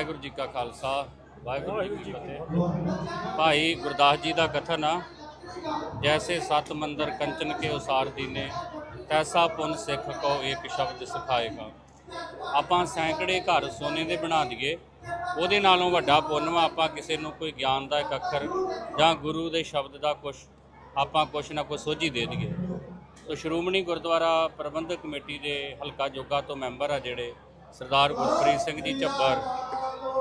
ਵਾਹਿਗੁਰੂ ਜੀ ਕਾ ਖਾਲਸਾ, ਵਾਹਿਗੁਰੂ ਜੀ ਕੀ ਫਤਿਹ। ਭਾਈ ਗੁਰਦਾਸ ਜੀ ਦਾ ਕਥਨ ਆ, ਜੈਸੇ ਸਤ ਮੰਦਰ ਕੰਚਨ ਕੇ ਉਸਾਰ ਦੀਨੇ, ਤੈਸਾ ਪੁੰਨ ਸਿੱਖ ਕੋ ਇੱਕ ਸ਼ਬਦ ਸਿਖਾਏਗਾ। ਆਪਾਂ ਸੈਂਕੜੇ ਘਰ ਸੋਨੇ ਦੇ ਬਣਾ ਦਈਏ, ਉਹਦੇ ਨਾਲੋਂ ਵੱਡਾ ਪੁੰਨ ਵਾ, ਆਪਾਂ ਕਿਸੇ ਨੂੰ ਕੋਈ ਗਿਆਨ ਦਾ ਇੱਕ ਅੱਖਰ ਜਾਂ ਗੁਰੂ ਦੇ ਸ਼ਬਦ ਦਾ ਕੁਝ ਆਪਾਂ ਕੁਛ ਨਾ ਕੁਛ ਸੋਝੀ ਦੇ ਦਈਏ। ਤੋ ਸ਼੍ਰੋਮਣੀ ਗੁਰਦੁਆਰਾ ਪ੍ਰਬੰਧਕ ਕਮੇਟੀ ਦੇ ਹਲਕਾ ਜੋਗਾ ਤੋਂ ਮੈਂਬਰ ਆ ਜਿਹੜੇ ਸਰਦਾਰ ਗੁਰਪ੍ਰੀਤ ਸਿੰਘ ਜੀ ਝੱਬਰ।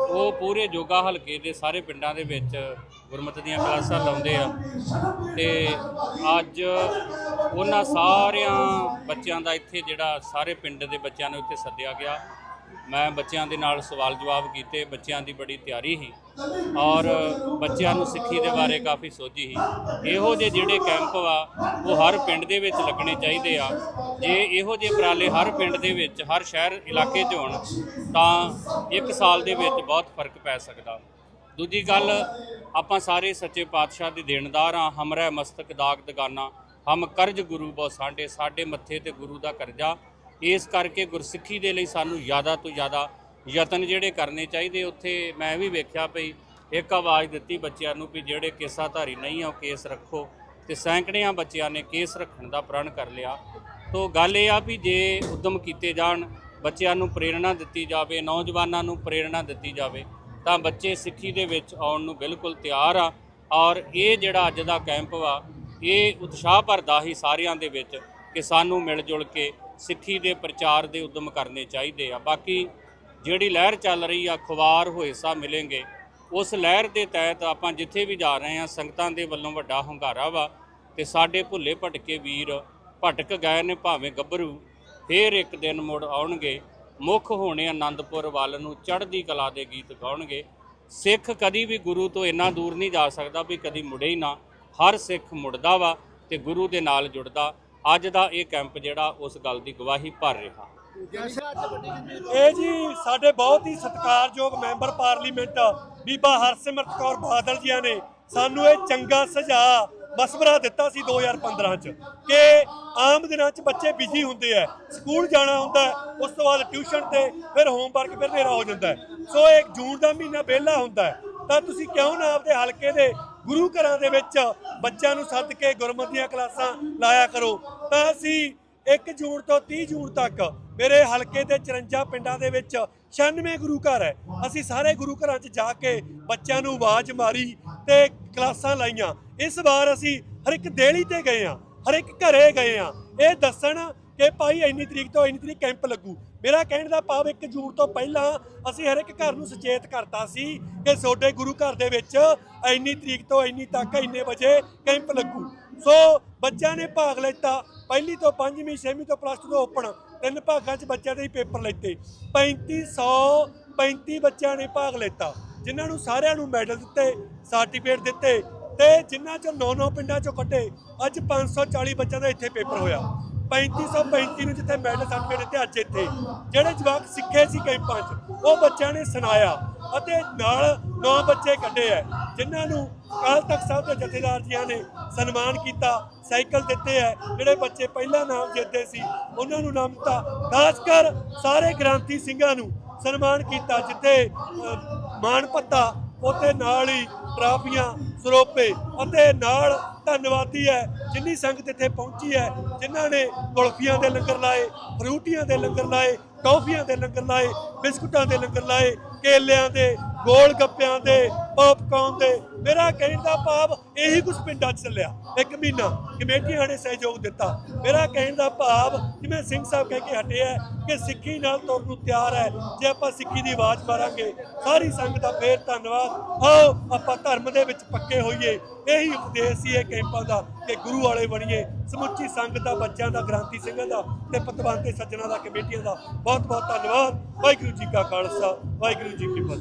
ਉਹ ਪੂਰੇ ਜੋਗਾ ਹਲਕੇ ਦੇ ਸਾਰੇ ਪਿੰਡਾਂ ਦੇ ਵਿੱਚ ਗੁਰਮਤਿ ਦੀਆਂ ਕਲਾਸਾਂ ਲਾਉਂਦੇ ਆ। ਤੇ ਅੱਜ ਉਹਨਾਂ ਸਾਰਿਆਂ ਬੱਚਿਆਂ ਦਾ ਇੱਥੇ ਜਿਹੜਾ ਸਾਰੇ ਪਿੰਡ ਦੇ ਬੱਚਿਆਂ ਨੂੰ ਇੱਥੇ ਸੱਦਿਆ ਗਿਆ। ਮੈਂ ਬੱਚਿਆਂ ਦੇ ਨਾਲ ਸਵਾਲ ਜਵਾਬ ਕੀਤੇ, ਬੱਚਿਆਂ ਦੀ ਬੜੀ ਤਿਆਰੀ ਸੀ ਔਰ ਬੱਚਿਆਂ ਨੂੰ ਸਿੱਖੀ ਦੇ ਬਾਰੇ ਕਾਫੀ ਸੋਝੀ ਸੀ। ਇਹੋ ਜਿਹੇ ਜਿਹੜੇ ਕੈਂਪ ਵਾ, ਉਹ ਹਰ ਪਿੰਡ ਦੇ ਵਿੱਚ ਲੱਗਣੇ ਚਾਹੀਦੇ ਆ। ਜੇ ਇਹੋ ਜਿਹੇ ਉਪਰਾਲੇ ਹਰ ਪਿੰਡ ਦੇ ਵਿੱਚ, ਹਰ ਸ਼ਹਿਰ ਇਲਾਕੇ 'ਚ ਹੋਣ, ਤਾਂ ਇੱਕ ਸਾਲ ਦੇ ਵਿੱਚ ਬਹੁਤ ਫ਼ਰਕ ਪੈ ਸਕਦਾ। ਦੂਜੀ ਗੱਲ, ਆਪਾਂ ਸਾਰੇ ਸੱਚੇ ਪਾਤਸ਼ਾਹ ਦੇ ਦੇਣਦਾਰ ਆ ਹਮਰੇ ਮਸਤਕ ਦਾਗ ਦਗਾਨਾ। ਹਮ ਕਰਜ ਗੁਰੂ ਬੋ ਸਾਂਡੇ ਸਾਡੇ ਮੱਥੇ ਤੇ ਗੁਰੂ ਦਾ ਕਰਜ਼ਾ। ਇਸ ਕਰਕੇ ਗੁਰਸਿੱਖੀ ਦੇ ਲਈ ਸਾਨੂੰ ਜ਼ਿਆਦਾ ਤੋਂ ਜ਼ਿਆਦਾ ਯਤਨ ਜਿਹੜੇ ਕਰਨੇ ਚਾਹੀਦੇ। ਉੱਥੇ ਮੈਂ ਵੀ ਵੇਖਿਆ ਭਈ ਇੱਕ ਆਵਾਜ਼ ਦਿੱਤੀ ਬੱਚਿਆਂ ਨੂੰ ਵੀ ਜਿਹੜੇ ਕੇਸਾਧਾਰੀ ਨਹੀਂ ਆ, ਉਹ ਕੇਸ ਰੱਖੋ ਤੇ ਸੈਂਕੜਿਆਂ ਬੱਚਿਆਂ ਨੇ ਕੇਸ ਰੱਖਣ ਦਾ ਪ੍ਰਣ ਕਰ ਲਿਆ। ਤੋਂ ਗੱਲ ਇਹ ਆ ਵੀ ਜੇ ਉਦਮ ਕੀਤੇ ਜਾਣ, ਬੱਚਿਆਂ ਨੂੰ ਪ੍ਰੇਰਣਾ ਦਿੱਤੀ ਜਾਵੇ, ਨੌਜਵਾਨਾਂ ਨੂੰ ਪ੍ਰੇਰਣਾ ਦਿੱਤੀ ਜਾਵੇ, ਤਾਂ ਬੱਚੇ ਸਿੱਖੀ ਦੇ ਵਿੱਚ ਆਉਣ ਨੂੰ ਬਿਲਕੁਲ ਤਿਆਰ ਆ। ਔਰ ਇਹ ਜਿਹੜਾ ਅੱਜ ਦਾ ਕੈਂਪ ਵਾ, ਇਹ ਉਤਸ਼ਾਹ ਭਰਦਾ ਹੀ ਸਾਰਿਆਂ ਦੇ ਵਿੱਚ ਕਿ ਸਾਨੂੰ ਮਿਲ ਜੁਲ ਕੇ ਸਿੱਖੀ ਦੇ ਪ੍ਰਚਾਰ ਦੇ ਉਦਮ ਕਰਨੇ ਚਾਹੀਦੇ ਆ। ਬਾਕੀ ਜਿਹੜੀ ਲਹਿਰ ਚੱਲ ਰਹੀ ਆ ਖੁਆਰ ਹੋਏ ਸਾ ਮਿਲेंगे ਉਸ ਲਹਿਰ ਦੇ ਤਹਿਤ ਆਪਾਂ ਜਿੱਥੇ ਵੀ ਜਾ ਰਹੇ ਆ, ਸੰਗਤਾਂ ਦੇ ਵੱਲੋਂ ਵੱਡਾ ਹੰਗਾਰਾ ਵਾ ਤੇ ਸਾਡੇ ਭੁੱਲੇ ਭਟਕੇ ਵੀਰ ਭਟਕ ਗਏ ਨੇ ਭਾਵੇਂ ਗੱਭਰੂ, ਫੇਰ ਇੱਕ ਦਿਨ ਮੁੜ ਆਉਣਗੇ। ਮੁੱਖ ਹੋਣੇ ਆਨੰਦਪੁਰ ਵੱਲ ਨੂੰ ਚੜ੍ਹਦੀ ਕਲਾ ਦੇ ਗੀਤ ਗਾਉਣਗੇ। ਸਿੱਖ ਕਦੀ ਵੀ ਗੁਰੂ ਤੋਂ ਇੰਨਾ ਦੂਰ ਨਹੀਂ ਜਾ ਸਕਦਾ ਵੀ ਕਦੀ ਮੁੜੇ ਹੀ ਨਾ। ਹਰ ਸਿੱਖ ਮੁੜਦਾ ਵਾ ਤੇ ਗੁਰੂ ਦੇ ਨਾਲ ਜੁੜਦਾ। ਅੱਜ ਦਾ ਇਹ ਕੈਂਪ ਜਿਹੜਾ ਉਸ ਗੱਲ ਦੀ ਗਵਾਹੀ ਭਰ ਰਿਹਾ। ਇਹ ਜੀ ਸਾਡੇ ਬਹੁਤ ਹੀ ਸਤਿਕਾਰਯੋਗ ਮੈਂਬਰ ਪਾਰਲੀਮੈਂਟ ਬੀਬਾ ਹਰਸਿਮਰਤ ਕੌਰ ਬਾਦਲ ਜੀਆਂ ਨੇ ਸਾਨੂੰ ਇਹ ਚੰਗਾ ਸੁਝਾਅ ਮਸਵਰਾ ਦਿੱਤਾ ਸੀ 2015 ਚ ਕਿ ਆਮ ਦਿਨਾਂ ਚ ਬੱਚੇ ਬਿਜ਼ੀ ਹੁੰਦੇ ਆ, ਸਕੂਲ ਜਾਣਾ ਹੁੰਦਾ, ਉਸ ਤੋਂ ਬਾਅਦ ਟਿਊਸ਼ਨ ਤੇ, ਫਿਰ ਹੋਮਵਰਕ ਫਿਰ ਹਨੇਰਾ ਹੋ ਜਾਂਦਾ। ਸੋ ਇਹ ਜੂਨ ਦਾ ਮਹੀਨਾ ਵਿਹਲਾ ਹੁੰਦਾ। ਤਾਂ ਤੁਸੀਂ ਕਿਉਂ ਨਾ ਆਪਦੇ ਹਲਕੇ ਦੇ ਗੁਰੂ ਘਰਾਂ ਦੇ ਵਿੱਚ ਬੱਚਿਆਂ ਨੂੰ ਸੱਦ ਕੇ ਗੁਰਮਤਿ ਦੀਆਂ ਕਲਾਸਾਂ ਲਾਇਆ ਕਰੋ, ਤਾਂ ਅਸੀਂ 1 ਜੂਨ ਤੋਂ 30 ਜੂਨ ਤੱਕ ਮੇਰੇ ਹਲਕੇ ਦੇ 54 ਪਿੰਡਾਂ ਦੇ ਵਿੱਚ 96 ਗੁਰੂ ਘਰ ਹੈ। ਅਸੀਂ ਸਾਰੇ ਗੁਰੂ ਘਰਾਂ 'ਚ ਜਾ ਕੇ ਬੱਚਿਆਂ ਨੂੰ ਆਵਾਜ਼ ਮਾਰੀ ਤੇ ਕਲਾਸਾਂ ਲਾਈਆਂ। ਇਸ ਵਾਰ ਅਸੀਂ ਹਰ ਇੱਕ ਦੇਲੀ ਤੇ ਗਏ ਆ ਹਰ ਇੱਕ ਘਰੇ ਗਏ ਆ ਇਹ ਦੱਸਣ ਕਿ ਭਾਈ ਇੰਨੀ ਤਰੀਕ ਤੋਂ ਇੰਨੀ ਤਰੀਕ ਕੈਂਪ ਲੱਗੂ। ਮੇਰਾ ਕਹਿਣ ਦਾ ਭਾਵ 1 ਜੂਨ ਤੋਂ ਪਹਿਲਾਂ ਅਸੀਂ ਹਰ ਇੱਕ ਘਰ ਨੂੰ ਸੁਚੇਤ ਕਰਤਾ ਸੀ ਕਿ ਤੁਹਾਡੇ ਗੁਰੂ ਘਰ ਦੇ ਵਿੱਚ ਇੰਨੀ ਤਰੀਕ ਤੋਂ ਇੰਨੀ ਤੱਕ ਇੰਨੇ ਵਜੇ ਕੈਂਪ ਲੱਗੂ। ਸੋ ਬੱਚਿਆਂ ਨੇ ਭਾਗ ਲਿੱਤਾ। ਪਹਿਲੀ ਤੋਂ ਪੰਜਵੀਂ, ਛੇਵੀਂ ਤੋਂ ਪਲੱਸ 2 ਤੋਂ ਓਪਨ ਤਿੰਨ ਭਾਗਾਂ 'ਚ ਬੱਚਿਆਂ ਦੇ ਹੀ ਪੇਪਰ ਲਿੱਤੇ। 3535 ਬੱਚਿਆਂ ਨੇ ਭਾਗ ਲਿੱਤਾ। ਜਿਨ੍ਹਾਂ ਨੂੰ ਸਾਰਿਆਂ ਨੂੰ ਮੈਡਲ ਦਿੱਤੇ ਸਰਟੀਫਿਕੇਟ ਦਿੱਤੇ ਤੇ ਜਿਨ੍ਹਾਂ 'ਚੋਂ 9-9 ਪਿੰਡਾਂ 'ਚੋਂ ਕੱਢੇ, ਅੱਜ 540 ਬੱਚਿਆਂ ਦਾ ਇੱਥੇ ਪੇਪਰ ਹੋਇਆ। 3535 ਨੂੰ ਜਿੱਥੇ ਮੈਡਲ ਸਰਟੀਫਿਕੇਟ ਦਿੱਤੇ ਅੱਜ ਇੱਥੇ। ਜਿਹੜੇ ਜਵਾਕ ਸਿੱਖੇ ਸੀ ਕੈਂਪਾਂ 'ਚ, ਉਹ ਬੱਚਿਆਂ ਨੇ ਸੁਣਾਇਆ ਅਤੇ ਨਾਲ ਨੌ ਬੱਚੇ ਕੱਢੇ ਐ, ਜਿਨ੍ਹਾਂ ਨੂੰ ਕੱਲ ਤਖ਼ਤ ਸਾਹਿਬ ਦੇ ਜਥੇਦਾਰ ਜੀਆਂ ਨੇ ਸਨਮਾਨ ਕੀਤਾ, ਸਾਈਕਲ ਦਿੱਤੇ ਐ। ਜਿਹੜੇ ਬੱਚੇ ਪਹਿਲਾ ਨਾਮ ਜਿੱਤਦੇ ਸੀ, ਉਹਨਾਂ ਨੂੰ ਨਾਮ ਦਿੱਤਾ ਖਾਸ ਕਰ ਸਾਰੇ ਗ੍ਰਾਂਤੀ ਸਿੰਘਾਂ ਨੂੰ ਸਨਮਾਨ ਕੀਤਾ, ਜਿੱਥੇ ਮਾਣ ਪੱਤਾ ਉੱਥੇ ਨਾਲ ਹੀ ਟਰਾਫੀਆਂ, ਸਰੋਪੇ ਅਤੇ ਨਾਲ ਧੰਨਵਾਦੀ ਹੈ, ਜਿੰਨੀ ਸੰਗਤ ਇੱਥੇ ਪਹੁੰਚੀ ਹੈ, ਜਿਨ੍ਹਾਂ ਨੇ ਕੁਲਫੀਆਂ ਦੇ ਲੰਗਰ ਲਾਏ, ਫਰੂਟੀਆਂ ਦੇ ਲੰਗਰ ਲਾਏ ਟੌਫੀਆਂ ਦੇ ਲੰਗਰ ਲਾਏ, ਬਿਸਕੁਟਾਂ ਦੇ ਲੰਗਰ ਲਾਏ, ਕੇਲਿਆਂ ਦੇ ਗੋਲ ਗੱਪਿਆਂ ਦੇ ਪੌਪਕਾਰਨ ਦੇ ਮੇਰਾ ਕਹਿਣ ਦਾ ਭਾਵ ਇਹੀ ਕੁਝ ਪਿੰਡਾਂ 'ਚ ਚੱਲਿਆ। ਇੱਕ ਮਹੀਨਾ ਕਮੇਟੀਆਂ ਨੇ ਸਹਿਯੋਗ ਦਿੱਤਾ। ਮੇਰਾ ਕਹਿਣ ਦਾ ਭਾਵ ਜਿਵੇਂ ਸਿੰਘ ਸਾਹਿਬ ਕਹਿ ਕੇ ਹਟਿਆ ਕਿ ਸਿੱਖੀ ਨਾਲ ਤੁਰਨ ਨੂੰ ਤਿਆਰ ਹੈ। ਜੇ ਆਪਾਂ ਸਿੱਖੀ ਦੀ ਆਵਾਜ਼ ਮਾਰਾਂਗੇ, ਸਾਰੀ ਸੰਗਤ ਦਾ ਫੇਰ ਧੰਨਵਾਦ। ਆਓ, ਆਪਾਂ ਧਰਮ ਦੇ ਵਿੱਚ ਪੱਕੇ ਹੋਈਏ। ਇਹੀ ਉਪਦੇਸ਼ ਸੀ ਇਹ ਕੈਂਪਾਂ ਦਾ ਕਿ ਗੁਰੂ ਵਾਲੇ ਬਣੀਏ। ਸਮੁੱਚੀ ਸੰਗਤ ਦਾ, ਬੱਚਿਆਂ ਦਾ ਗ੍ਰਾਂਤੀ ਸਿੰਘਾਂ ਦਾ ਤੇ ਪਤਵੰਤੇ ਸੱਜਣਾ ਦਾ, ਕਮੇਟੀਆਂ ਦਾ ਬਹੁਤ ਬਹੁਤ ਧੰਨਵਾਦ। ਵਾਹਿਗੁਰੂ ਜੀ ਕਾ ਖਾਲਸਾ, ਵਾਹਿਗੁਰੂ ਜੀ ਕੀ ਫਤਿਹ।